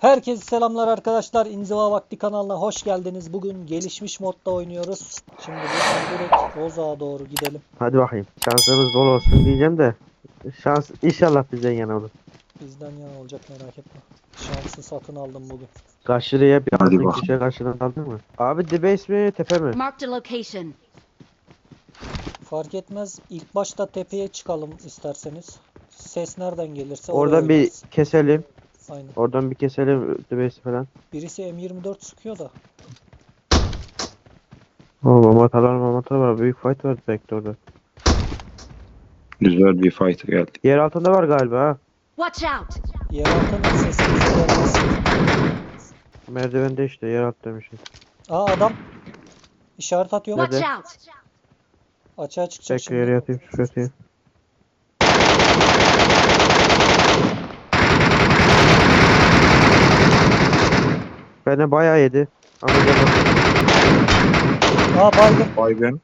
Herkese selamlar arkadaşlar. İnziva Vakti kanalına hoş geldiniz. Bugün gelişmiş modda oynuyoruz. Şimdi direkt Roza'ya doğru gidelim. Hadi bakayım. Şansımız bol olsun diyeceğim de. Şans inşallah bizden yana olur. Bizden yana olacak merak etme. Şansı satın aldım bugün. Karşıya bir Hadi bakalım. kişiye karşıdan aldın mı? Abi dibe mi tepe mi? Marked a location. Fark etmez. İlk başta tepeye çıkalım isterseniz. Ses nereden gelirse Oradan bir oynarız. keselim. Aynen. Oradan bir keselim dibesi falan. Birisi M24 sıkıyor da. Oo mamatalar mamatalar var. Büyük fight var belki orada. Güzel bir fight geldi. Yer altında var galiba ha. Watch out! Yer sesimize gelmez. Merdivende işte yer alt demişim. Aa adam. İşaret atıyor. Nerede? Watch out! Açığa çıkacak Bekle yere yatayım şu yatayım. Beni bayağı yedi. Ama canım. Aa baygın. Baygın.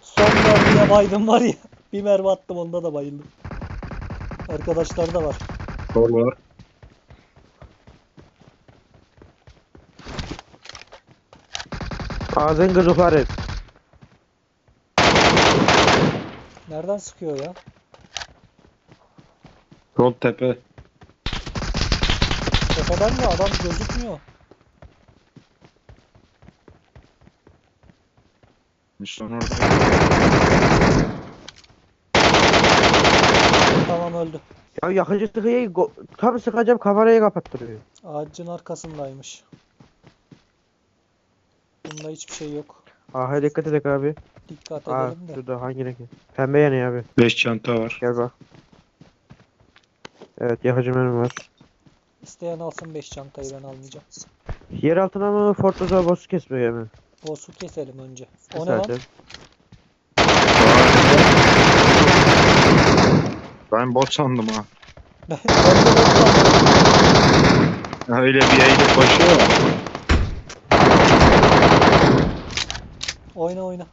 Son mermiye baydım var ya. Bir mermi attım onda da bayıldım. Arkadaşlar da var. Sol var. Ağzın gıcıkları. Nereden sıkıyor ya? Sol tepe. Tepeden de adam gözükmüyor. Son orada. Tamam öldü. Ya yakıcı sıkıyı go- tam sıkacağım kamerayı kapattırıyor. Ağacın arkasındaymış. Bunda hiçbir şey yok. Aha dikkat edek abi. Dikkat Aa edelim de. şurada hangi renk? Pembe yanıyor abi. 5 çanta var. Gel bak. Evet yakıcı mermi var. İsteyen alsın 5 çantayı ben almayacağım. Yer altına mı Fortress'a boss kesmeye mi? Boss'u keselim önce. O ne lan? Zaten. Ben bot sandım ha. Ben de. Öyle bir eğilip koşuyor ya. Oyna oyna.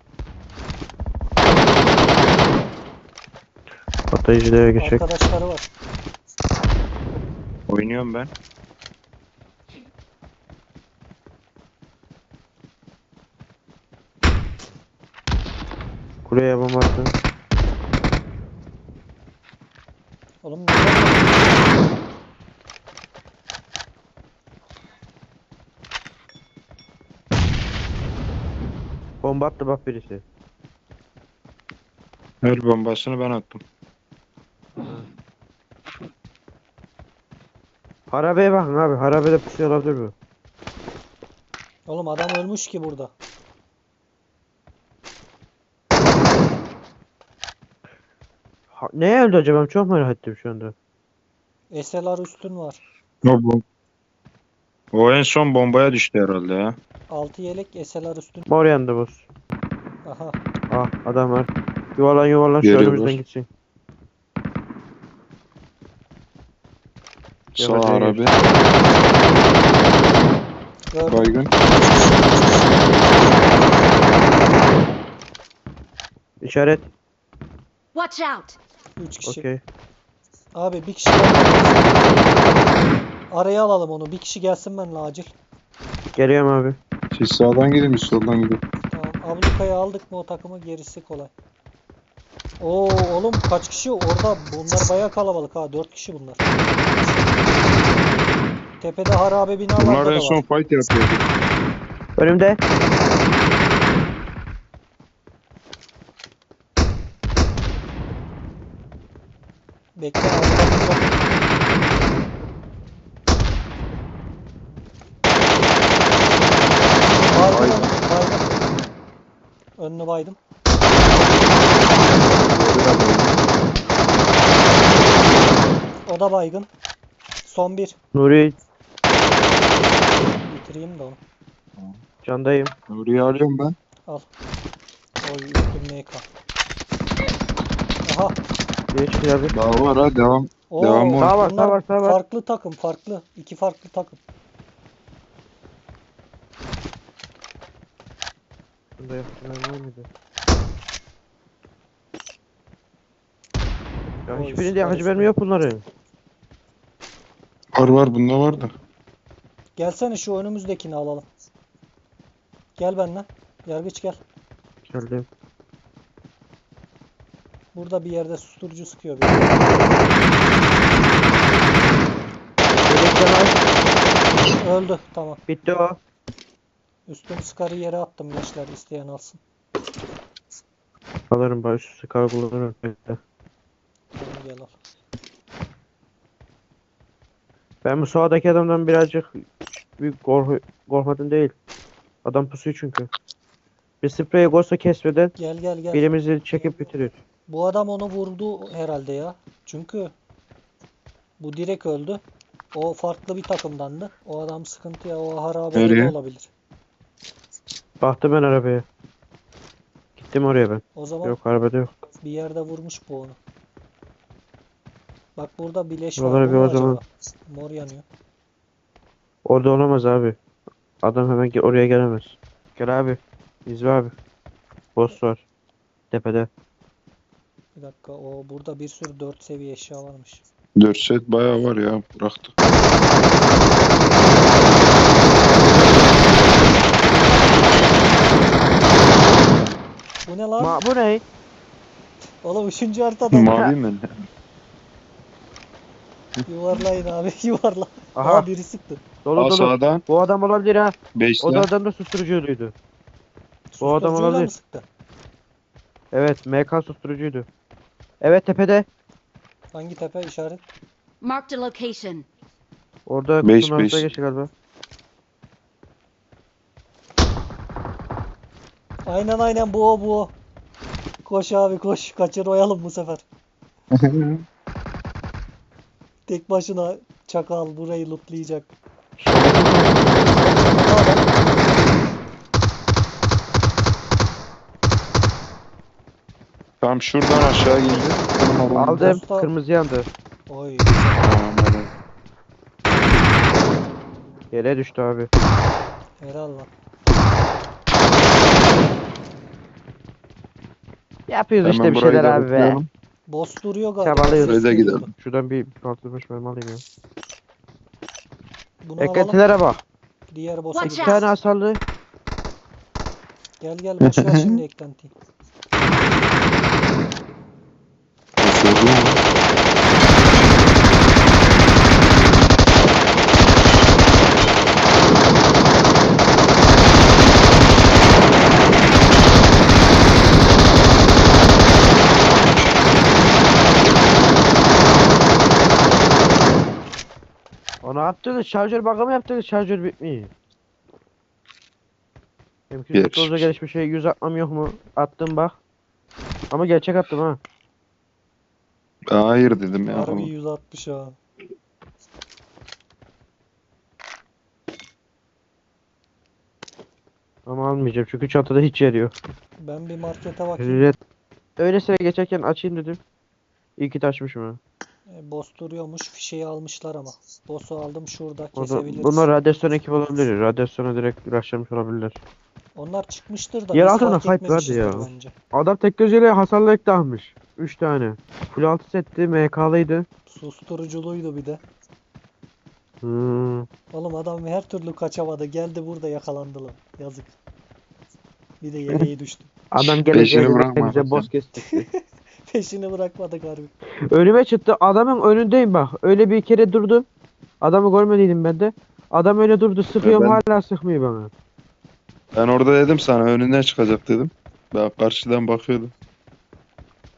Patlayıcılara geçecek. Arkadaşları var. Oynuyorum ben. Kuleye bomba attı. Oğlum? Bomba attı bak birisi. Her bombasını ben attım. Harabeye bakın abi. Harabede pusu olabilir bu. Oğlum adam ölmüş ki burada. Ha, neye öldü acaba? Çok merak ettim şu anda. SLR üstün var. O bom O en son bombaya düştü herhalde ya. 6 yelek SLR üstün. Mor yandı boss. Aha. Ah adam var. Yuvarlan yuvarlan şu Görüyoruz. önümüzden gitsin. Sağ arabi. Baygın. İşaret. Watch out! 3 kişi. Okey. Abi bir kişi. Araya alalım onu. Bir kişi gelsin benimle acil. Geliyorum abi. Siz sağdan gidin biz soldan gidin. Tamam. Ablukayı aldık mı o takımı gerisi kolay. Oo oğlum kaç kişi orada? Bunlar bayağı kalabalık ha. 4 kişi bunlar. Tepede harabe binalarda Bunlar da en var. son fight yapıyordu. Önümde. Bekle. Baydım, Baydım. baydım. Önünü baydım. O da baygın. Son bir. Nuri Bitireyim de onu. candayım. Nuri'yi arıyorum ben. Al. Oy üstüm MK. Aha. Geç bir abi. Daha var ha devam. Oo, Devam var. Sağ var, bunlar sağ var, sağ var. Farklı takım, farklı. İki farklı takım. Bunda yaptılar var mıydı? Ya Oy, hiçbirinde süper, yakıcı süper. mermi yok bunların. Var var bunda var da. Gelsene şu önümüzdekini alalım. Gel benden. Yargıç gel. Geldim. Burada bir yerde susturucu sıkıyor Kemal. Öldü. Tamam. Bitti o. Üstünü sıkarı yere attım gençler isteyen alsın. Alırım baş üstü kargolarını bekle. Tamam gel al. Ben bu sağdaki adamdan birazcık büyük korku, korkmadım değil. Adam pusuyor çünkü. Bir spreye koysa kesmeden Gel gel gel. birimizi çekip bitirir. Bu adam onu vurdu herhalde ya. Çünkü bu direkt öldü. O farklı bir takımdandı. O adam sıkıntıya o harabede de Nereye? olabilir. Baktım ben arabaya. Gittim oraya ben. O zaman Yok arabada yok. bir yerde vurmuş bu onu. Bak burada bileş Buralara bir mu acaba? Mor yanıyor. Orada olamaz abi. Adam hemen ge- oraya gelemez. Gel abi. İzle abi. Boss var. Tepede. Bir dakika o burada bir sürü 4 seviye eşya varmış. 4 set bayağı var ya bıraktı. Bu ne lan? Ma bu ne? Oğlum üçüncü haritada Mavi mi? yuvarlayın abi yuvarla. Aha Aa biri sıktı. dolu dolu. sağdan Bu adam olabilir ha. O da 5'le. adam da susturucuydu. Bu adam Susturucuyla olabilir. mı sıktı? Evet MK susturucuydu. Evet tepede. Hangi tepe işaret? Marked a location. Orada Beş, kutunun beş. geçti galiba. Aynen aynen bu o bu o. Koş abi koş. Kaçırmayalım bu sefer. Tek başına çakal burayı lootlayacak. Tam şuradan aşağı girdi. Aldım. Posta- Kırmızı yandı. Oy. Tamam hadi. Yere düştü abi. Helal lan. Yapıyoruz işte Hemen bir burayı şeyler da abi be. Boss duruyor galiba. Çabalıyoruz. Geliyordu. gidelim. Şuradan bir kaldırmış mermi alayım ya. Bunu alalım. Eklentilere bak. Diğer boss'a Bir gidelim. tane hasarlı. Gel gel boş ver şimdi eklentiyi. Yaptınız. Şarjör bakımı yaptınız. Şarjör bitmiyor. Benimki Gerçek. doza gelişmiş şey 100 atmam yok mu? Attım bak. Ama gerçek attım ha. Hayır dedim ya. Harbi 160 ha. Ama almayacağım çünkü çantada hiç yer yok. Ben bir markete bakayım. Red. Öylesine geçerken açayım dedim. İyi ki taşmışım ha. E, boss duruyormuş. Fişeği almışlar ama. Boss'u aldım şurada. Kesebiliriz. bunlar radyasyon ekip olabilir. Radyasyona direkt rushlamış olabilirler. Onlar çıkmıştır da Yer fark fight etmemişizdir ya. bence. Adam tek gözüyle hasarlı ek almış. 3 tane. Full altı setti. MK'lıydı. Susturuculuydu bir de. Hmm. Oğlum adam her türlü kaçamadı. Geldi burada yakalandı lan. Yazık. Bir de yeleği düştü. Adam gelecek bize boss kesecekti. Peşini bırakmadık harbi. Önüme çıktı. Adamın önündeyim bak. Öyle bir kere durdum. Adamı görmediydim ben de. Adam öyle durdu. Sıkıyorum ben- hala sıkmıyor bana. Ben orada dedim sana önünden çıkacak dedim. Ben karşıdan bakıyordum.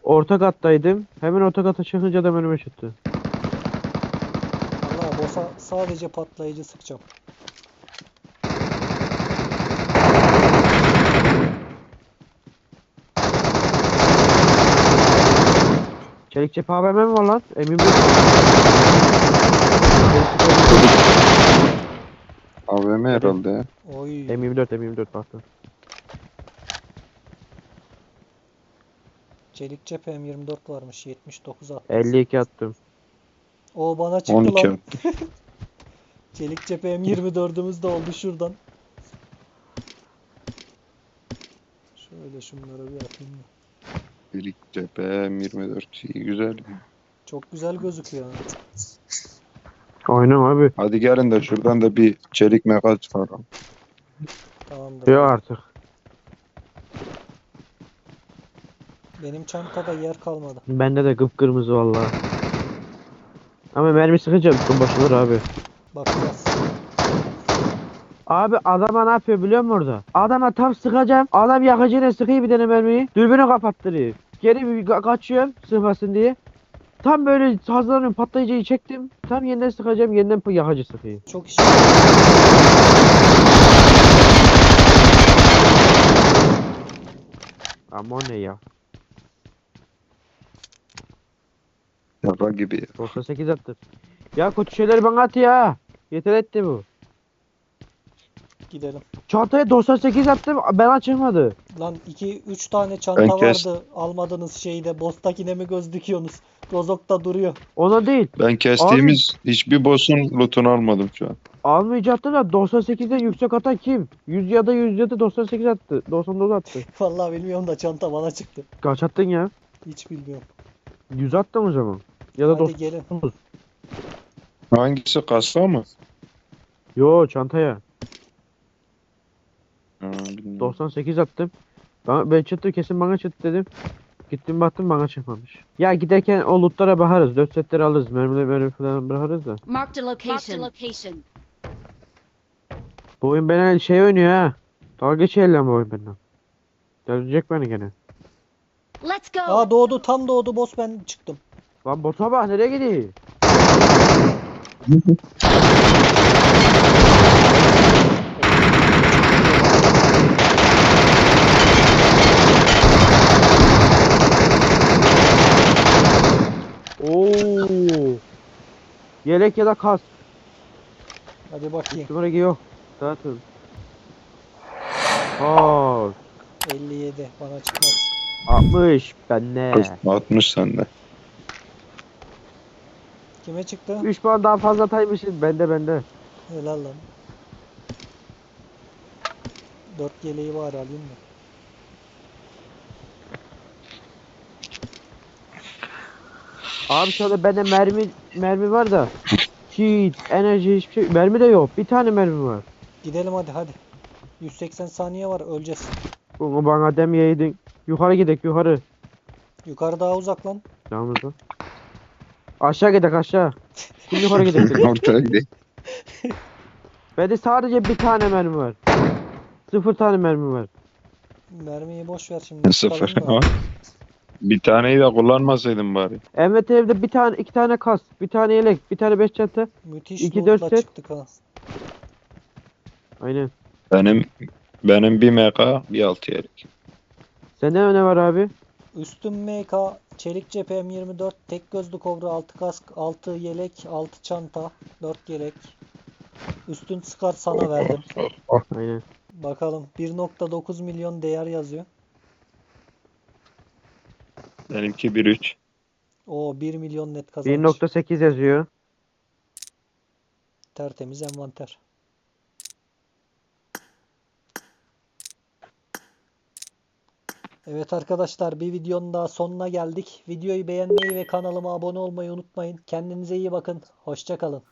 Orta kattaydım. Hemen orta kata çıkınca adam önüme çıktı. Valla boss'a sadece patlayıcı sıkacağım. Çelik cephe AVM mi var lan? Emin değilim. AVM herhalde ya. Oy. M24 M24 baktım. Çelik cephe M24 varmış. 79 at. 52 attım. O bana çıktı 12 lan. attı. Çelik cephe M24'ümüz de oldu şuradan. Şöyle şunları bir atayım da. Birik cephe M24 iyi güzel. Çok güzel gözüküyor. Aynen abi. Hadi gelin de şuradan da bir çelik mekat çıkaralım. Tamamdır. Yok artık. Benim çantada yer kalmadı. Bende de kıpkırmızı vallahi. Ama mermi sıkınca boşalır abi. Bakacağız. Abi adama ne yapıyor biliyor musun orada? Adama tam sıkacağım. Adam yakıcıyla sıkıyor bir tane mermiyi. Dürbünü kapattırıyor. Geri bir ka- kaçıyorum sıkmasın diye. Tam böyle hazırlanıyorum patlayıcıyı çektim. Tam yeniden sıkacağım yeniden yakıcı sıkıyor. Çok iş. Ama ne ya? Şaka gibi. ya. 98 attı. Ya kötü şeyleri bana at ya. Yeter etti bu. Gidelim. Çantaya 98 attım bana çıkmadı. Lan 2 3 tane çanta Ben kes- vardı. Almadınız şeyde. Boss'takine mi göz dikiyorsunuz? Rozok'ta duruyor. Ona değil. Ben kestiğimiz hiçbir boss'un lootunu almadım şu an. Almayacaktı da 98'den yüksek atan kim? 100 ya da 100 ya da 98 attı. 99 attı. Vallahi bilmiyorum da çanta bana çıktı. Kaç attın ya? Hiç bilmiyorum. 100 attım o zaman. Ya da Hadi 99. gelin. Hangisi kasa mı? Yo çantaya. Ha, bilmiyorum. 98 attım. Ben, ben çıktı kesin bana çıktı dedim. Gittim baktım bana çıkmamış. Ya giderken o lootlara bakarız. 4 setleri alırız. Mermileri mermi falan bırakırız da. Marked a location. location. Bu oyun bana şey oynuyor ha. Dalga geçiyor lan bu oyun benden. Gelecek beni gene. Let's go. Aa doğdu tam doğdu boss ben çıktım. Lan bota bak nereye gidiyor? Oo. Yelek ya da kas. Hadi bakayım. Numara yok. Dağıtın. Aa, 57 bana çıkmaz. 60 bende. 60 sende. Kime çıktı? 3 puan daha fazla ataymışsın. Bende bende. Helal lan. 4 yeleği var alayım mı? Abi şöyle bende mermi mermi var da. Cheat, enerji hiçbir şey. Mermi de yok. Bir tane mermi var. Gidelim hadi hadi. 180 saniye var öleceğiz. Bunu bana demeyeydin. Yukarı gidek yukarı. Yukarı daha uzak lan. Yalnız Aşağı gidek aşağı. Şimdi yukarı gidek. Ortaya gidelim. Bende sadece bir tane mermi var. Sıfır tane mermi var. Mermiyi boş ver şimdi. Sıfır. Bir taneyi de kullanmasaydın bari. Evet evde bir tane iki tane kas, bir tane yelek, bir tane beş çanta. Müthiş İki, dört lootla set. çıktık ha. Aynen. Benim benim bir meka bir altı yelek. Sende ne var abi? Üstün MK, çelik cephe M24, tek gözlü kobra, 6 kask, 6 yelek, 6 çanta, 4 yelek. Üstün Scar sana verdim. Aynen. Bakalım 1.9 milyon değer yazıyor. Benimki 1.3. O 1 milyon net kazanmış. 1.8 yazıyor. Tertemiz envanter. Evet arkadaşlar bir videonun daha sonuna geldik. Videoyu beğenmeyi ve kanalıma abone olmayı unutmayın. Kendinize iyi bakın. Hoşça kalın.